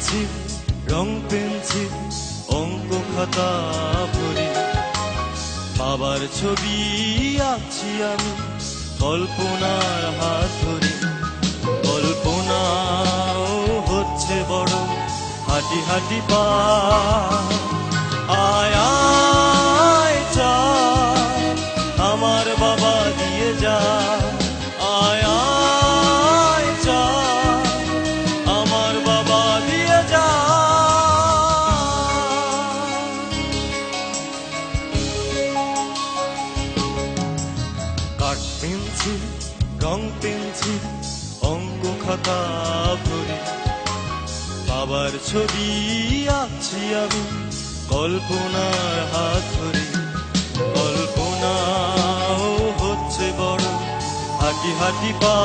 Pencil রং pencil অঙ্ক খাতা ভরি। বাবার ছবি আঁকছি আমি, কল্পনার হাত ধরে। কল্পনাও হচ্ছে বড়, হাঁটি হাঁটি পা। পেন্সিল অঙ্ক খাতা ভরে। বাবার ছবি আছি আমি কল্পনার হাত ধরে। কল্পনা হচ্ছে বড়, হাঁটি হাঁটি পা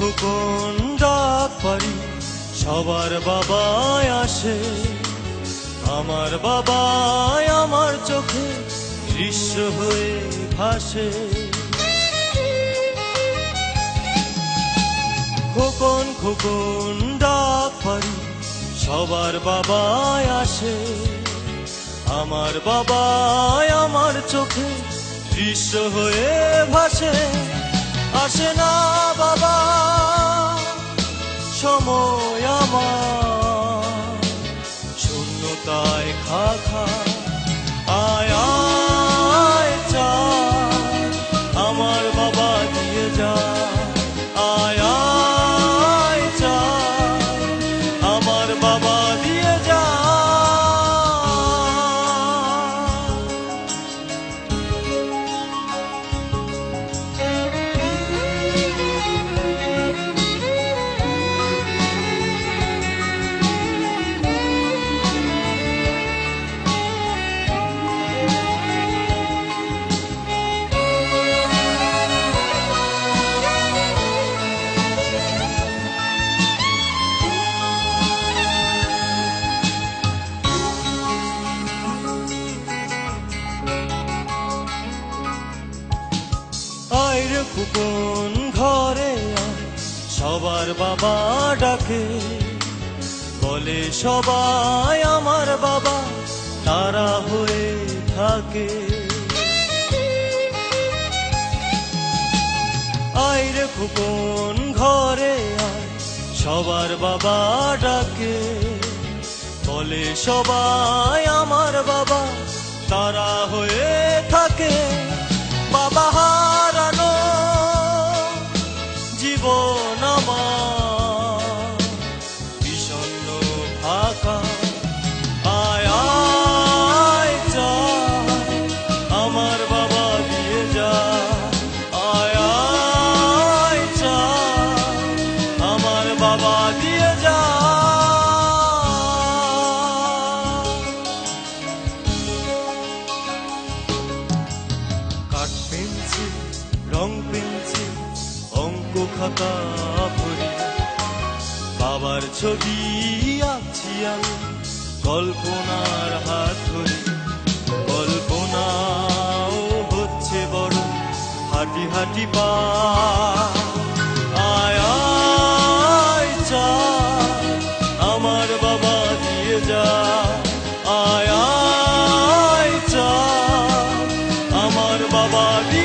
খোকন ডাক পারি, সবার বাবাই আসে। আমার বাবাই আমার চোখে দৃশ্য হয়ে ভাসে। খোকন খোকন ডাক পারি, সবার বাবাই আসে। আমার বাবাই আমার চোখে দৃশ্য হয়ে ভাসে। আসে না বাবা সময় আমার। আয়রে ঘরে সবার বাবা ডাকে, বলে সবাই আমার বাবা তারা হয়ে থাকে। আয়রে কুপন ঘরে সবার বাবা ডাকে, বলে সবাই আমার বাবা তারা হয়ে রং অঙ্ক খাতা ভরি বাবার ছবি আছি আমি কল্পনার হাত ধরি। কল্পনা হচ্ছে বড় হাঁটি হাঁটি পা। আমার বাবা দিয়ে যা। আয় আয়, চা, আমার বাবা দিয়ে